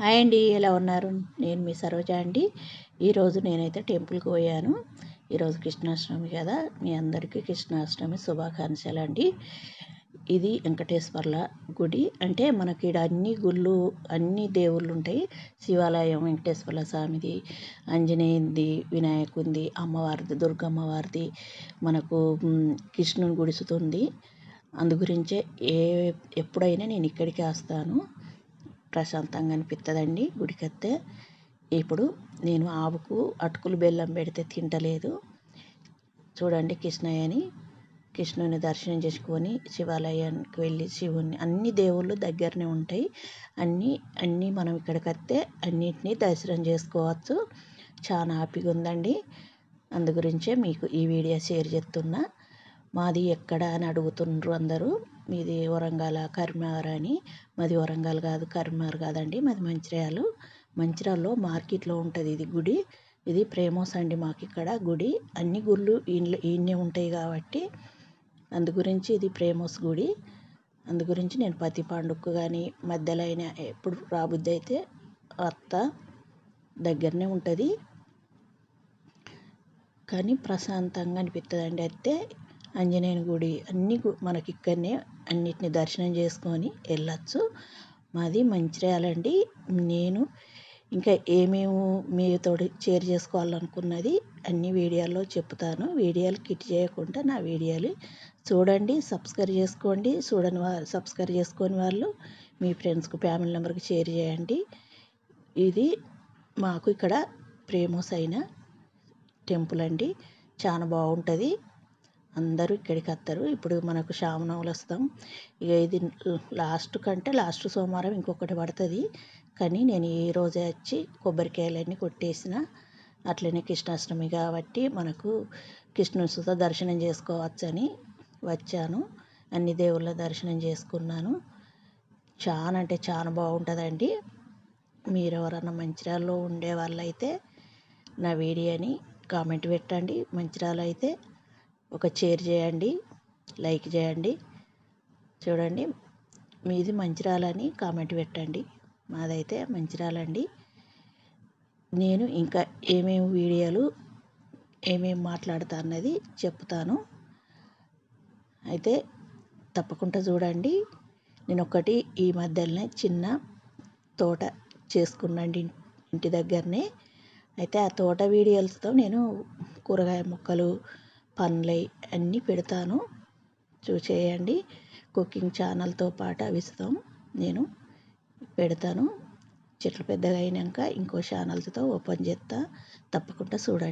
Hi అండి ఎలా ఉన్నారు? నేను మీ సరోజ అండి. ఈరోజు నేనైతే టెంపుల్కి పోయాను. ఈరోజు కృష్ణాష్టమి కదా మీ అందరికీ కృష్ణాష్టమి శుభాకాంక్షలు అండి. ఇది వెంకటేశ్వర్ల గుడి. అంటే మనకి ఇక్కడ అన్ని గుళ్ళు అన్ని దేవుళ్ళు ఉంటాయి. శివాలయం వెంకటేశ్వర్ల స్వామిది ఆంజనేయంది వినాయకుంది అమ్మవారిది దుర్గమ్మవారిది మనకు కృష్ణుని గుడిసుతుంది. అందు గురించే ఏ ఎప్పుడైనా నేను ఇక్కడికి వస్తాను. ప్రశాంతంగా అనిపిస్తుందండి వస్తే ఇప్పుడు నేను ఆవుకు అటుకులు బెల్లం పెడితే తింటలేదు. చూడండి కృష్ణయ్యని కృష్ణుని దర్శనం చేసుకొని శివాలయానికి వెళ్ళి శివుని అన్ని దేవుళ్ళు దగ్గరనే ఉంటాయి. అన్నీ అన్నీ మనం ఇక్కడికి వస్తే అన్నిటినీ దర్శనం చేసుకోవచ్చు. చాలా హ్యాపీగా ఉందండి అందు గురించే మీకు ఈ వీడియో షేర్ చేస్తున్నా. మాది ఎక్కడ అని అడుగుతుండ్రు అందరూ. మీది వరంగల్ కరీంనగర్ అని. మాది వరంగల్ కాదు కరీంనగర్ కాదండి. మాది మంచిర్యాల. మంచిర్యాలలో మార్కెట్లో ఉంటుంది ఇది గుడి. ఇది ప్రేమోస్ అండి మాకు ఇక్కడ గుడి. అన్ని గుళ్ళు ఈయనే ఉంటాయి కాబట్టి అందు గురించి ఇది ప్రేమోస్ గుడి. అందు గురించి నేను ప్రతి పండుగకు కానీ మధ్యలో అయినా ఎప్పుడు రాబుద్ది అయితే అత్త దగ్గరనే ఉంటుంది. కానీ ప్రశాంతంగా అనిపిస్తుంది అండి అయితే ఆంజనేయుని గుడి అన్ని మనకి ఇక్కడనే అన్నిటిని దర్శనం చేసుకొని వెళ్ళచ్చు. మాది మంచిర్యాలండి. నేను ఇంకా ఏమేమి మీతో షేర్ చేసుకోవాలనుకున్నది అన్ని వీడియోల్లో చెప్తాను. వీడియోలు కిట్ చేయకుండా నా వీడియోలు చూడండి సబ్స్క్రైబ్ చేసుకోండి. చూడని వారు సబ్స్క్రైబ్ చేసుకొని వాళ్ళు మీ ఫ్రెండ్స్కి ఫ్యామిలీ మెంబర్కి షేర్ చేయండి. ఇది మాకు ఇక్కడ ఫేమస్ అయిన టెంపుల్ అండి. చాలా బాగుంటుంది. అందరూ ఇక్కడికి వస్తారు. ఇప్పుడు మనకు శ్రావణంలో వస్తాం. ఇక ఇది లాస్ట్ కంటే లాస్ట్ సోమవారం ఇంకొకటి పడుతుంది. కానీ నేను ఈ రోజే వచ్చి కొబ్బరికాయలన్నీ కొట్టేసిన. అట్లనే కృష్ణాష్టమి కాబట్టి మనకు కృష్ణుని సుత దర్శనం చేసుకోవచ్చని వచ్చాను. అన్ని దేవుళ్ళ దర్శనం చేసుకున్నాను. చాలా అంటే చాలా బాగుంటుందండి. మీరు ఎవరన్నా మంచిర్యాలలో ఉండే వాళ్ళైతే నా వీడియోని కామెంట్ పెట్టండి. మంచిర్యాల అయితే ఒక షేర్ చేయండి లైక్ చేయండి. చూడండి మీది మంచిర్యాలని కామెంట్ పెట్టండి. మాదైతే మంచిర్యాలండి నేను ఇంకా ఏమేమి వీడియోలు ఏమేమి మాట్లాడతా అన్నది చెప్తాను. అయితే తప్పకుండా చూడండి. నేను ఒకటి ఈ మధ్యలోనే చిన్న తోట చేసుకున్నాండి ఇంటి దగ్గరనే. అయితే ఆ తోట వీడియోలతో నేను కూరగాయ మొక్కలు పండ్లై అన్నీ పెడతాను. చూసేయండి. కుకింగ్ ఛానల్తో పాటు అవి ఇస్తాం. నేను పెడతాను. చెట్లు పెద్దగా అయినాక ఇంకో ఛానల్తో ఓపెన్ చేస్తా. తప్పకుండా చూడండి.